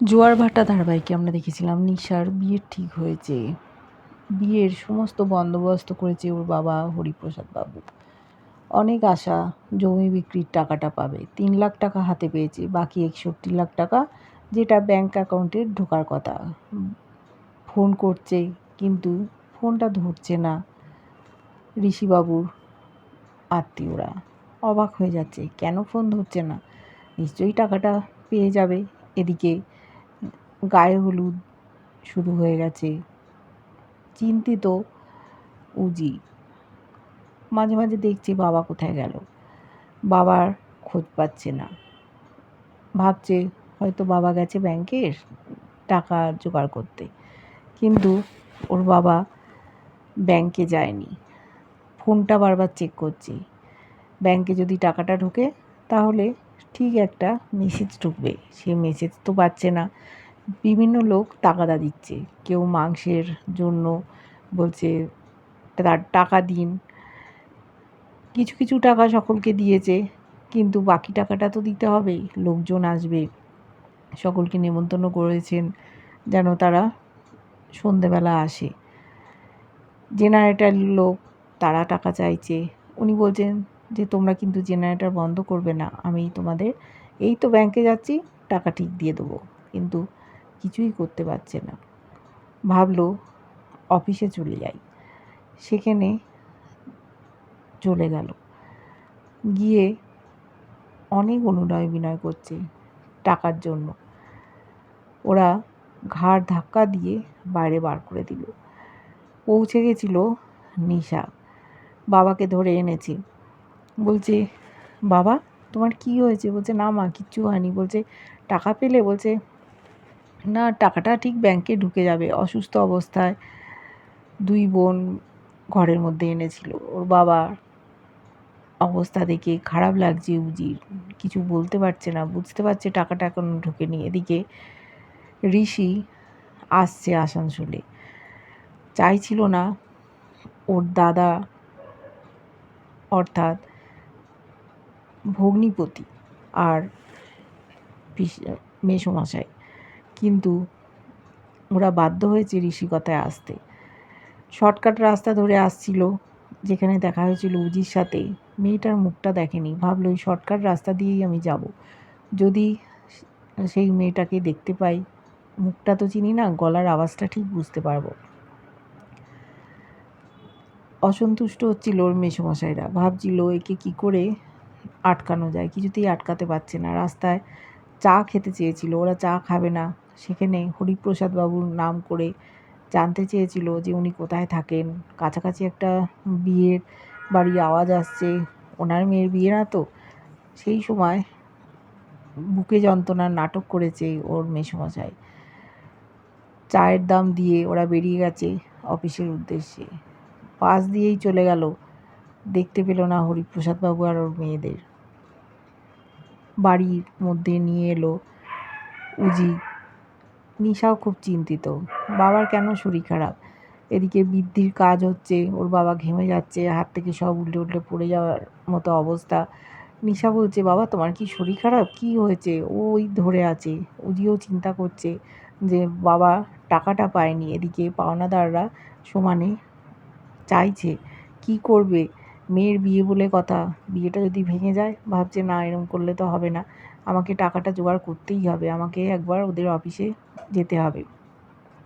জোয়ার ভাটা ধারাবাহিকে আমরা দেখেছিলাম, নিশার বিয়ের ঠিক হয়েছে। বিয়ের সমস্ত বন্দোবস্ত করেছে ওর বাবা হরিপ্রসাদ বাবু। অনেক আশা, জমি বিক্রির টাকাটা পাবে। তিন লাখ টাকা হাতে পেয়েছে, বাকি একষট্টি লাখ টাকা যেটা ব্যাংক অ্যাকাউন্টে ঢোকার কথা। ফোন করছে, কিন্তু ফোনটা ধরছে না ঋষিবাবুর আত্মীয়রা। অবাক হয়ে যাচ্ছে, কেন ফোন ধরছে না? নিশ্চয়ই টাকাটা পেয়ে যাবে। এদিকে গায়ে হলুদ শুরু হয়ে গেছে। চিন্তিত উজি। মাঝে মাঝে দেখছি বাবা কোথায় গেল। বাবার খোঁজ পাচ্ছে না। ভাবছে হয়তো বাবা গেছে ব্যাংকের টাকা জোগাড় করতে। কিন্তু ওর বাবা ব্যাংকে যায়নি। ফোনটা বারবার চেক করছে। ব্যাংকে যদি টাকাটা ঢোকে তাহলে ঠিক একটা মেসেজ ঢুকবে। সে মেসেজ তো পাচ্ছে না। বিভিন্ন লোক তাগাদা দিচ্ছে। কেউ মাংসের জন্য বলছে তার টাকা দিন। কিছু কিছু টাকা সকলকে দিয়েছে, কিন্তু বাকি টাকাটা তো দিতে হবেই লোকজন আসবে, সকলকে নেমন্তন্ন করেছেন যেন তারা সন্ধেবেলা আসে। জেনারেটার লোক, তারা টাকা চাইছে। উনি বলছেন যে, তোমরা কিন্তু জেনারেটার বন্ধ করবে না। আমি তোমাদের, এই তো ব্যাংকে যাচ্ছি, টাকা ঠিক দিয়ে দেবো। কিন্তু কিছুই করতে পারছে না। ভাবল, অফিসে চলে যাই। সেখানে চলে গেল। গিয়ে অনেক অনুনয় বিনয় করছে টাকার জন্য। ওরা ঘাড় ধাক্কা দিয়ে বাইরে বার করে দিল। পৌঁছে গেছিল নিশা। বাবাকে ধরে এনেছি। বলছে, বাবা, তোমার কি হয়েছে? বলছে, না মা, কিচ্ছু হয়নি। বলছে, টাকা পেলে? বলছে না, টাকাটা ঠিক ব্যাংকে ঢুকে যাবে। অসুস্থ অবস্থায় দুই বোন ঘরের মধ্যে এনেছিল। ওর বাবা অবস্থা দেখে খারাপ লাগছে উজির। কিছু বলতে পারছে না। বুঝতে পারছে টাকাটা এখন ঢোকেনি। এদিকে ঋষি আসছে আসানসোলে। চাইছিল না ওর দাদা, অর্থাৎ ভগ্নিপতি আর মেসোমশাই। কিন্তু ওরা বাধ্য হয়েছে ঋষিকতায় আসতে। শর্টকাট রাস্তা ধরে আসছিল, যেখানে দেখা হয়েছিল উজির সাথে। মেয়েটার মুখটা দেখেনি, ভাবলো ওই শর্টকাট রাস্তা দিয়েই আমি যাব। যদি সেই মেয়েটাকে দেখতে পাই, মুখটা তো চিনি না, গলার আওয়াজটা ঠিক বুঝতে পারব। অসন্তুষ্ট হচ্ছিল ওর মেসোমশাইরা। ভাবছিল, একে কি করে আটকানো যায়? কিছুতেই আটকাতে পারছে না। রাস্তায় চা খেতে চেয়েছিল। ওরা চা খাবে না। সেখানে হরিপ্রসাদ বাবুর নাম করে জানতে চেয়েছিল যে উনি কোথায় থাকেন। কাছাকাছি একটা বিয়ের বাড়ির আওয়াজ আসছে, ওনার মেয়ের বিয়ে না তো? সেই সময় বুকে যন্ত্রণার নাটক করেছে ওর মেসোমশাই। চায়ের দাম দিয়ে ওরা বেরিয়ে গেছে অফিসের উদ্দেশ্যে। পাশ দিয়েই চলে গেল। দেখতে পেল না হরিপ্রসাদবাবু আর ওর মেয়েদের। বাড়ির মধ্যে নিয়ে এলো উজি নিশাও খুব চিন্তিত। বাবার কেন শরীর খারাপ? এদিকে বৃদ্ধির কাজ হচ্ছে, ওর বাবা ঘেমে যাচ্ছে, হাত থেকে সব উল্টে উল্টে পড়ে যাওয়ার মতো অবস্থা। নিশা বলছে, বাবা, তোমার কি শরীর খারাপ? কি হয়েছে? ওই ধরে আছে। উজিও চিন্তা করছে যে বাবা টাকাটা পায়নি। এদিকে পাওনাদাররা সমানে চাইছে, কি করবে? মেয়ের বিয়ে বলে কথা। বিয়েটা যদি ভেঙে যায়? ভাবছে, না, এরম করলে তো হবে না। আমাকে টাকাটা জোগাড় করতেই হবে। আমাকে একবার ওদের অফিসে যেতে হবে।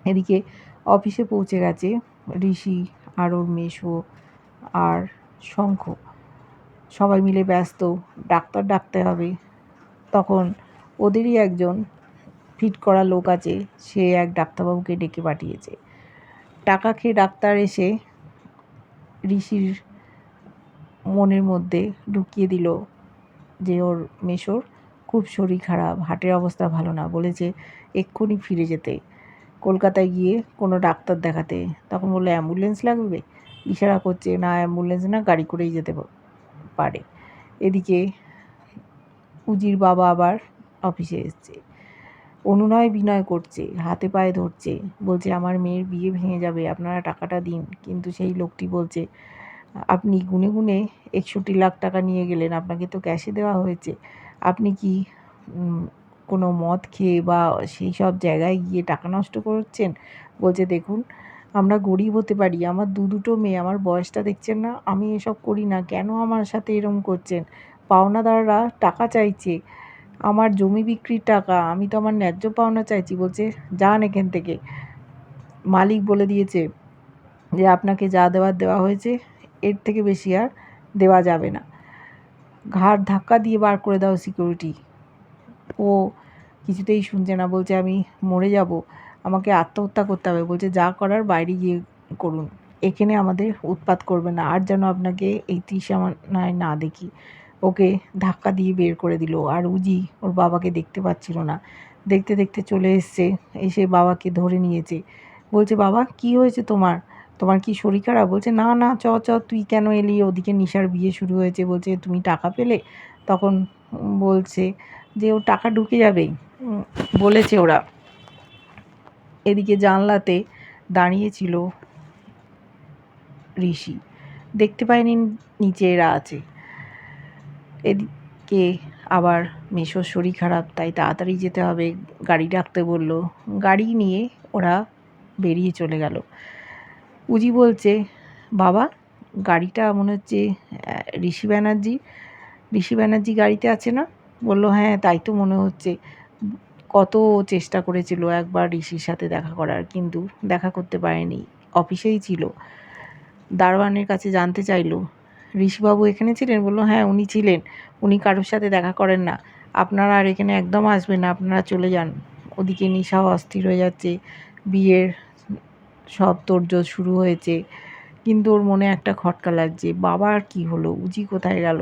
এদিকে অফিসে পৌঁছে গেছে ঋষি আর ওর মেশো আর শঙ্খ। সবাই মিলে ব্যস্ত, ডাক্তার ডাকতে হবে। তখন ওদেরই একজন ফিট করা লোক আছে, সে এক ডাক্তারবাবুকে ডেকে পাঠিয়েছে। টাকা খেয়ে ডাক্তার এসে ঋষির মনের মধ্যে ঢুকিয়ে দিল যে ওর মেশোর খুব শরীর খারাপ, হার্টের অবস্থা ভালো না বলেছে এক্ষুনি ফিরে যেতে। কলকাতায় গিয়ে কোনো ডাক্তার দেখাতে, তখন বলল, অ্যাম্বুলেন্স লাগবে? ইশারা করছে, না, অ্যাম্বুলেন্স না, গাড়ি করেই যেতে পারে। এদিকে উজির বাবা আবার অফিসে এসছে। অনুনয় বিনয় করছে, হাতে পায়ে ধরছে, বলছে, আমার মেয়ের বিয়ে ভেঙে যাবে, আপনারা টাকাটা দিন। কিন্তু সেই লোকটি বলছে, আপনি গুনে গুনে একষট্টি লাখ টাকা নিয়ে গেলেন, আপনাকে তো ক্যাশে দেওয়া হয়েছে। আপনি কি কোনো মদ খেয়ে বা সেই সব জায়গায় গিয়ে টাকা নষ্ট করছেন? বলছে, দেখুন, আমরা গরিব হতে পারি, আমার দু দুটো মেয়ে, আমার বয়সটা দেখছেন না, আমি এসব করি না, কেন আমার সাথে এরম করছেন? পাওনাদাররা টাকা চাইছে, আমার জমি বিক্রির টাকা, আমি তো আমার ন্যায্য পাওনা চাইছি। বলছে, যান এখান থেকে। মালিক বলে দিয়েছে যে, আপনাকে যা দেওয়ার দেওয়া হয়েছে, এর থেকে বেশি আর দেওয়া যাবে না। ঘাড় ধাক্কা দিয়ে বার করে দাও সিকিউরিটি ও কিছুতেই শুনছে না, বলছে, আমি মরে যাব। আমাকে আত্মহত্যা করতে হবে। বলছে, যা করার বাইরে গিয়ে করুন। এখানে আমাদের উৎপাত করবে না। আর যেন আপনাকে এই ত্রিসামানায় না দেখি। ওকে ধাক্কা দিয়ে বের করে দিল। আর উজি ওর বাবাকে দেখতে পাচ্ছিল না। দেখতে দেখতে চলে এসছে। এসে বাবাকে ধরে নিয়েছে। বলছে, বাবা, কি হয়েছে তোমার? তোমার কি শরীর খারাপ? বলছে না না চ চ তুই কেন এলি? ওদিকে নিশার বিয়ে শুরু হয়েছে। বলছে তুমি টাকা পেলে? তখন বলছে যে ও টাকা ঢুকে যাবে। উম, বলেছে ওরা। এদিকে জানলাতে দাঁড়িয়েছিল ঋষি। দেখতে পায়নি নিচে এরা আছে। এদিকে আবার মেশোর শরীর খারাপ তাই তাড়াতাড়ি যেতে হবে। গাড়ি ডাকতে বলল। গাড়ি নিয়ে ওরা বেরিয়ে চলে গেল। উজি বলছে, বাবা, গাড়িটা মনে হচ্ছে ঋষি ব্যানার্জি ঋষি ব্যানার্জি গাড়িতে আছে না? বলল হ্যাঁ তাই তো মনে হচ্ছে। কত চেষ্টা করেছিল একবার ঋষির সাথে দেখা করার, কিন্তু দেখা করতে পারেনি। অফিসেই ছিল। দারোয়ানের কাছে জানতে চাইলো, ঋষিবাবু এখানে ছিলেন? বলল হ্যাঁ উনি ছিলেন। উনি কারোর সাথে দেখা করেন না। আপনারা আর এখানে একদম আসবেন না, আপনারা চলে যান। ওদিকে নিশাও অস্থির হয়ে যাচ্ছে। বিয়ের সব তোড়জোড় শুরু হয়েছে। কিন্তু ওর মনে একটা খটকা লাগছে, বাবা আর কী হলো? উজি কোথায় গেল?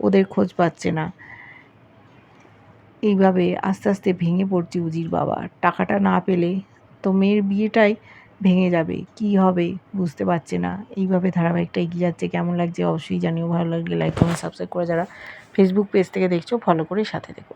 ওদের খোঁজ পাচ্ছে না। এইভাবে আস্তে আস্তে ভেঙে পড়ছে উজির বাবা। টাকাটা না পেলে তো মেয়ের বিয়েটাই ভেঙে যাবে। কি হবে? বুঝতে পারছে না। এইভাবে ধারাবাহিকটা এগিয়ে যাচ্ছে। কেমন লাগছে অবশ্যই জানিও। ভালো লাগলে লাইক কমেন্ট সাবস্ক্রাইব করে যারা ফেসবুক পেজ থেকে দেখছ ফলো করে সাথে দেখো